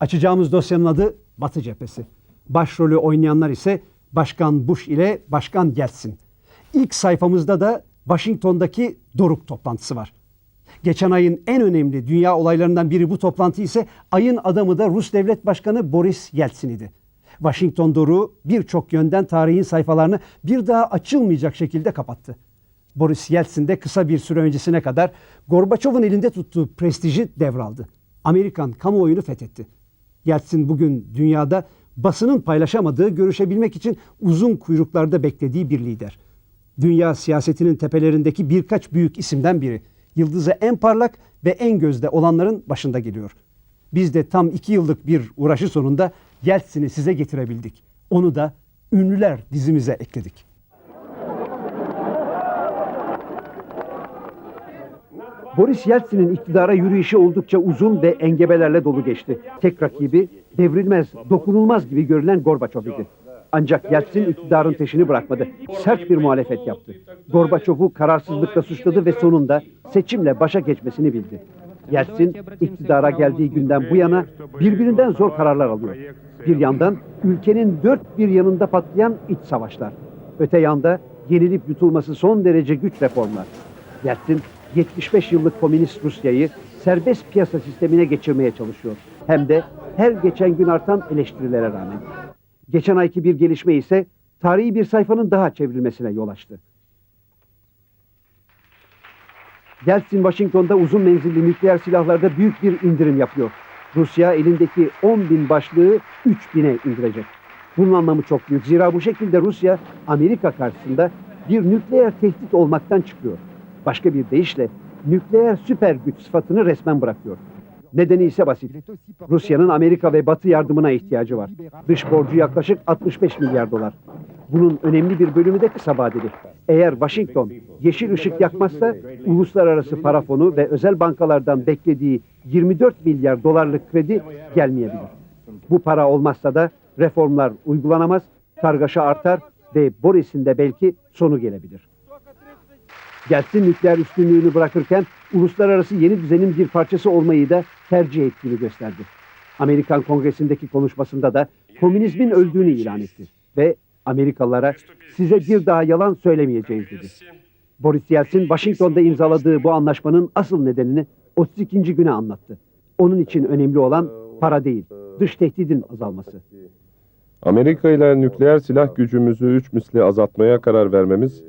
Açacağımız dosyanın adı Batı Cephesi. Başrolü oynayanlar ise Başkan Bush ile Başkan Yeltsin. İlk sayfamızda da Washington'daki Doruk toplantısı var. Geçen ayın en önemli dünya olaylarından biri bu toplantı ise ayın adamı da Rus Devlet Başkanı Boris Yeltsin idi. Washington Doruğu birçok yönden tarihin sayfalarını bir daha açılmayacak şekilde kapattı. Boris Yeltsin de kısa bir süre öncesine kadar Gorbaçov'un elinde tuttuğu prestiji devraldı. Amerikan kamuoyunu fethetti. Yeltsin bugün dünyada basının paylaşamadığı, görüşebilmek için uzun kuyruklarda beklediği bir lider. Dünya siyasetinin tepelerindeki birkaç büyük isimden biri. Yıldızı en parlak ve en gözde olanların başında geliyor. Biz de tam iki yıllık bir uğraşı sonunda Yeltsin'i size getirebildik. Onu da ünlüler dizimize ekledik. Boris Yeltsin'in iktidara yürüyüşü oldukça uzun ve engebelerle dolu geçti. Tek rakibi devrilmez, dokunulmaz gibi görülen Gorbaçov idi. Ancak Yeltsin iktidarın peşini bırakmadı. Sert bir muhalefet yaptı. Gorbaçov'u kararsızlıkla suçladı ve sonunda seçimle başa geçmesini bildi. Yeltsin iktidara geldiği günden bu yana birbirinden zor kararlar alıyor. Bir yandan ülkenin dört bir yanında patlayan iç savaşlar. Öte yanda yenilip yutulması son derece güç reformlar. Yeltsin 75 yıllık komünist Rusya'yı serbest piyasa sistemine geçirmeye çalışıyor. Hem de her geçen gün artan eleştirilere rağmen. Geçen ayki bir gelişme ise tarihi bir sayfanın daha çevrilmesine yol açtı. Yeltsin Washington'da uzun menzilli nükleer silahlarda büyük bir indirim yapıyor. Rusya elindeki 10 bin başlığı 3 bine indirecek. Bunun anlamı çok büyük. Zira bu şekilde Rusya Amerika karşısında bir nükleer tehdit olmaktan çıkıyor. Başka bir deyişle nükleer süper güç sıfatını resmen bırakıyor. Nedeni ise basit. Rusya'nın Amerika ve Batı yardımına ihtiyacı var. Dış borcu yaklaşık 65 milyar dolar. Bunun önemli bir bölümü de kısa vadeli. Eğer Washington yeşil ışık yakmazsa uluslararası para fonu ve özel bankalardan beklediği 24 milyar dolarlık kredi gelmeyebilir. Bu para olmazsa da reformlar uygulanamaz, kargaşa artar ve Boris'in de belki sonu gelebilir. Gelsin nükleer üstünlüğünü bırakırken uluslararası yeni düzenin bir parçası olmayı da tercih ettiğini gösterdi. Amerikan Kongresi'ndeki konuşmasında da komünizmin öldüğünü ilan etti ve Amerikalılara size bir daha yalan söylemeyeceğiz dedi. Boris Yeltsin Washington'da imzaladığı bu anlaşmanın asıl nedenini 32. güne anlattı. Onun için önemli olan para değil, dış tehdidin azalması. Amerika ile nükleer silah gücümüzü üç misli azaltmaya karar vermemiz,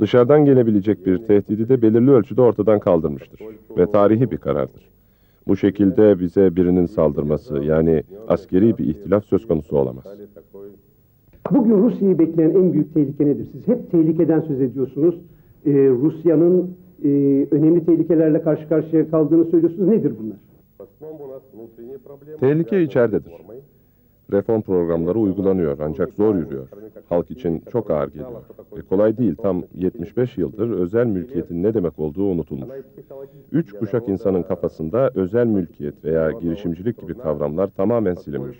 dışarıdan gelebilecek bir tehdidi de belirli ölçüde ortadan kaldırmıştır ve tarihi bir karardır. Bu şekilde bize birinin saldırması yani askeri bir ihtilaf söz konusu olamaz. Bugün Rusya'yı bekleyen en büyük tehlike nedir? Siz hep tehlikeden söz ediyorsunuz. Ee, Rusya'nın e, önemli tehlikelerle karşı karşıya kaldığını söylüyorsunuz. Nedir bunlar? Tehlike içeridedir. Reform programları uygulanıyor ancak zor yürüyor. Halk için çok ağır geliyor. Ve kolay değil tam 75 yıldır özel mülkiyetin ne demek olduğu unutulmuş. Üç kuşak insanın kafasında özel mülkiyet veya girişimcilik gibi kavramlar tamamen silinmiş.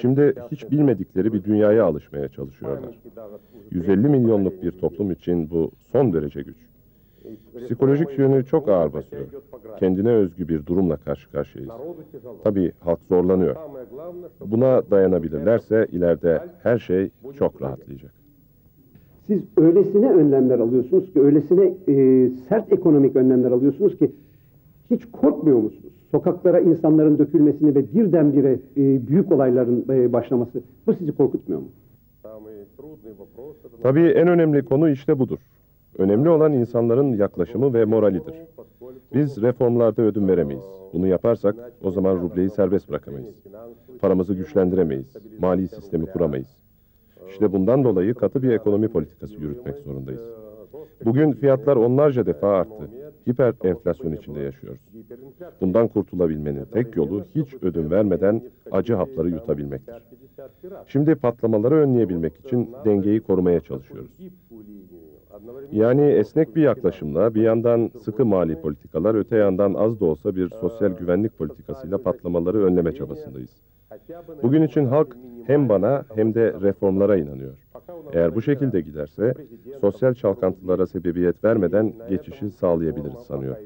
Şimdi hiç bilmedikleri bir dünyaya alışmaya çalışıyorlar. 150 milyonluk bir toplum için bu son derece güç. Psikolojik yönü çok ağır basıyor. Kendine özgü bir durumla karşı karşıyayız. Tabii halk zorlanıyor. Buna dayanabilirlerse ileride her şey çok rahatlayacak. Siz öylesine önlemler alıyorsunuz ki, öylesine e, sert ekonomik önlemler alıyorsunuz ki hiç korkmuyor musunuz? Sokaklara insanların dökülmesini ve birdenbire e, büyük olayların e, başlaması. Bu sizi korkutmuyor mu? Tabii en önemli konu işte budur. Önemli olan insanların yaklaşımı ve moralidir. Biz reformlarda ödün veremeyiz. Bunu yaparsak o zaman rubleyi serbest bırakamayız. Paramızı güçlendiremeyiz. Mali sistemi kuramayız. İşte bundan dolayı katı bir ekonomi politikası yürütmek zorundayız. Bugün fiyatlar onlarca defa arttı. Hiper enflasyon içinde yaşıyoruz. Bundan kurtulabilmenin tek yolu hiç ödün vermeden acı hapları yutabilmektir. Şimdi patlamaları önleyebilmek için dengeyi korumaya çalışıyoruz. Yani esnek bir yaklaşımla bir yandan sıkı mali politikalar, öte yandan az da olsa bir sosyal güvenlik politikasıyla patlamaları önleme çabasındayız. Bugün için halk hem bana hem de reformlara inanıyor. Eğer bu şekilde giderse sosyal çalkantılara sebebiyet vermeden geçişi sağlayabiliriz sanıyor.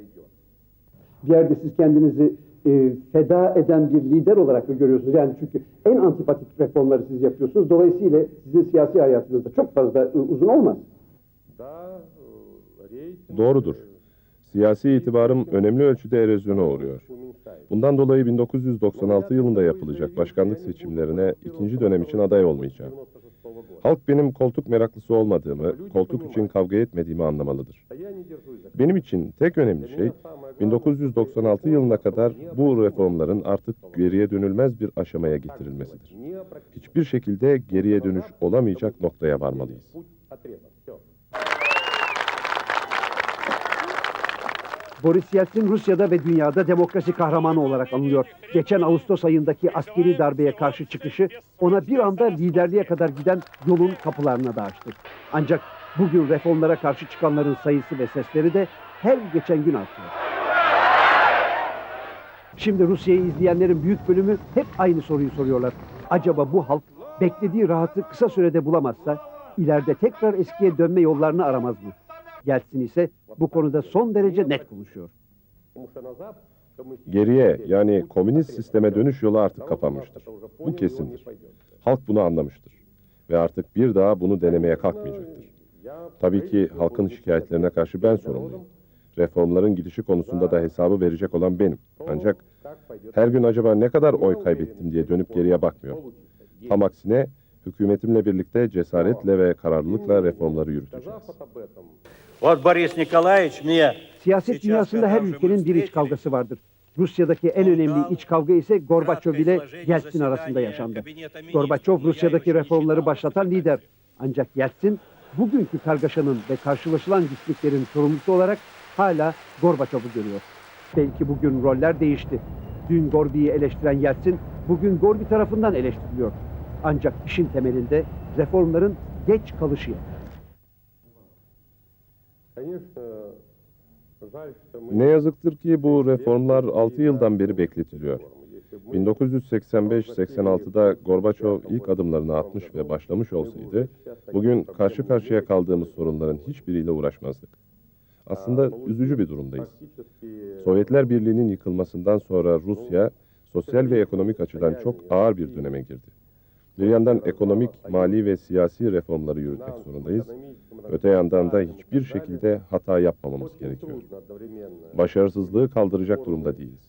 Bir yerde siz kendinizi e, feda eden bir lider olarak mı görüyorsunuz? Yani çünkü en antipatik reformları siz yapıyorsunuz. Dolayısıyla sizin siyasi hayatınızda çok fazla e, uzun olmaz. Doğrudur. Siyasi itibarım önemli ölçüde erozyona uğruyor. Bundan dolayı 1996 yılında yapılacak başkanlık seçimlerine ikinci dönem için aday olmayacağım. Halk benim koltuk meraklısı olmadığımı, koltuk için kavga etmediğimi anlamalıdır. Benim için tek önemli şey 1996 yılına kadar bu reformların artık geriye dönülmez bir aşamaya getirilmesidir. Hiçbir şekilde geriye dönüş olamayacak noktaya varmalıyız. Boris Yeltsin Rusya'da ve dünyada demokrasi kahramanı olarak anılıyor. Geçen Ağustos ayındaki askeri darbeye karşı çıkışı ona bir anda liderliğe kadar giden yolun kapılarını da açtı. Ancak bugün reformlara karşı çıkanların sayısı ve sesleri de her geçen gün artıyor. Şimdi Rusya'yı izleyenlerin büyük bölümü hep aynı soruyu soruyorlar. Acaba bu halk beklediği rahatı kısa sürede bulamazsa ileride tekrar eskiye dönme yollarını aramaz mı? Yeltsin ise bu konuda son derece net konuşuyor. Geriye yani komünist sisteme dönüş yolu artık kapanmıştır. Bu kesindir. Halk bunu anlamıştır. Ve artık bir daha bunu denemeye kalkmayacaktır. Tabii ki halkın şikayetlerine karşı ben sorumluyum. Reformların gidişi konusunda da hesabı verecek olan benim. Ancak her gün acaba ne kadar oy kaybettim diye dönüp geriye bakmıyorum. Tam aksine Hükümetimle birlikte cesaretle ve kararlılıkla reformları yürüteceğiz. Siyaset dünyasında her ülkenin bir iç kavgası vardır. Rusya'daki en önemli iç kavga ise Gorbaçov ile Yeltsin arasında yaşandı. Gorbaçov Rusya'daki reformları başlatan lider. Ancak Yeltsin bugünkü kargaşanın ve karşılaşılan güçlüklerin sorumlusu olarak hala Gorbaçov'u görüyor. Belki bugün roller değişti. Dün Gorbi'yi eleştiren Yeltsin bugün Gorbi tarafından eleştiriliyor. Ancak işin temelinde reformların geç kalışı yatıyor. Ne yazıktır ki bu reformlar 6 yıldan beri bekletiliyor. 1985-86'da Gorbaçov ilk adımlarını atmış ve başlamış olsaydı, bugün karşı karşıya kaldığımız sorunların hiçbiriyle uğraşmazdık. Aslında üzücü bir durumdayız. Sovyetler Birliği'nin yıkılmasından sonra Rusya, sosyal ve ekonomik açıdan çok ağır bir döneme girdi. Bir yandan ekonomik, mali ve siyasi reformları yürütmek zorundayız. Öte yandan da hiçbir şekilde hata yapmamamız gerekiyor. Başarısızlığı kaldıracak durumda değiliz.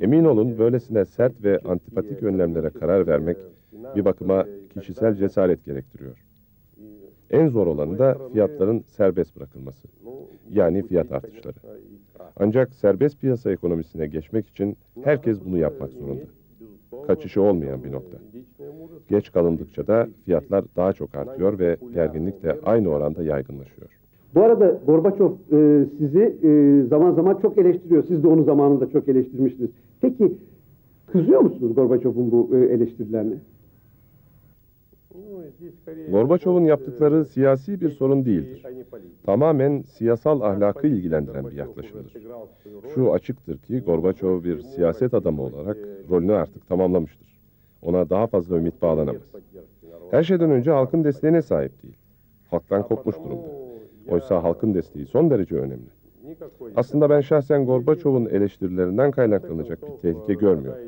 Emin olun böylesine sert ve antipatik önlemlere karar vermek bir bakıma kişisel cesaret gerektiriyor. En zor olanı da fiyatların serbest bırakılması. Yani fiyat artışları. Ancak serbest piyasa ekonomisine geçmek için herkes bunu yapmak zorunda. Kaçışı olmayan bir nokta. Geç kalındıkça da fiyatlar daha çok artıyor ve gerginlik de aynı oranda yaygınlaşıyor. Bu arada Gorbaçov e, sizi e, zaman zaman çok eleştiriyor. Siz de onu zamanında çok eleştirmiştiniz. Peki kızıyor musunuz Gorbaçov'un bu e, eleştirilerine? Gorbaçov'un yaptıkları siyasi bir sorun değildir. Tamamen siyasal ahlakı ilgilendiren bir yaklaşımdır. Şu açıktır ki Gorbaçov bir siyaset adamı olarak rolünü artık tamamlamıştır. Ona daha fazla ümit bağlanamaz. Her şeyden önce halkın desteğine sahip değil. Halktan kopmuş durumda. Oysa halkın desteği son derece önemli. Aslında ben şahsen Gorbaçov'un eleştirilerinden kaynaklanacak bir tehlike görmüyorum.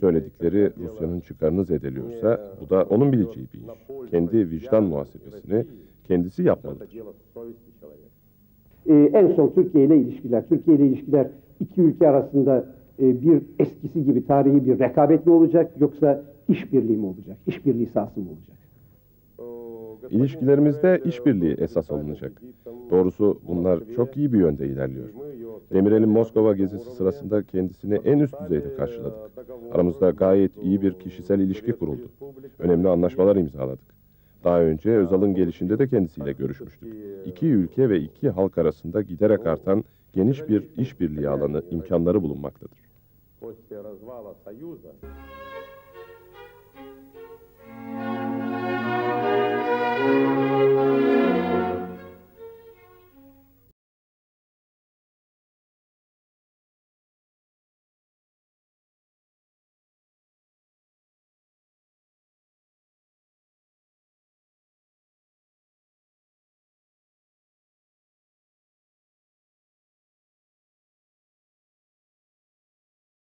Söyledikleri Rusya'nın çıkarını zedeliyorsa bu da onun bileceği bir iş. Kendi vicdan muhasebesini kendisi yapmalıdır. E, en son Türkiye ile ilişkiler. Türkiye ile ilişkiler iki ülke arasında e, bir eskisi gibi tarihi bir rekabet mi olacak yoksa işbirliği mi olacak? İşbirliği sahası mı olacak? İlişkilerimizde işbirliği esas alınacak. Doğrusu bunlar çok iyi bir yönde ilerliyor. Demirel'in Moskova gezisi sırasında kendisini en üst düzeyde karşıladık. Aramızda gayet iyi bir kişisel ilişki kuruldu. Önemli anlaşmalar imzaladık. Daha önce Özal'ın gelişinde de kendisiyle görüşmüştük. İki ülke ve iki halk arasında giderek artan geniş bir işbirliği alanı imkanları bulunmaktadır.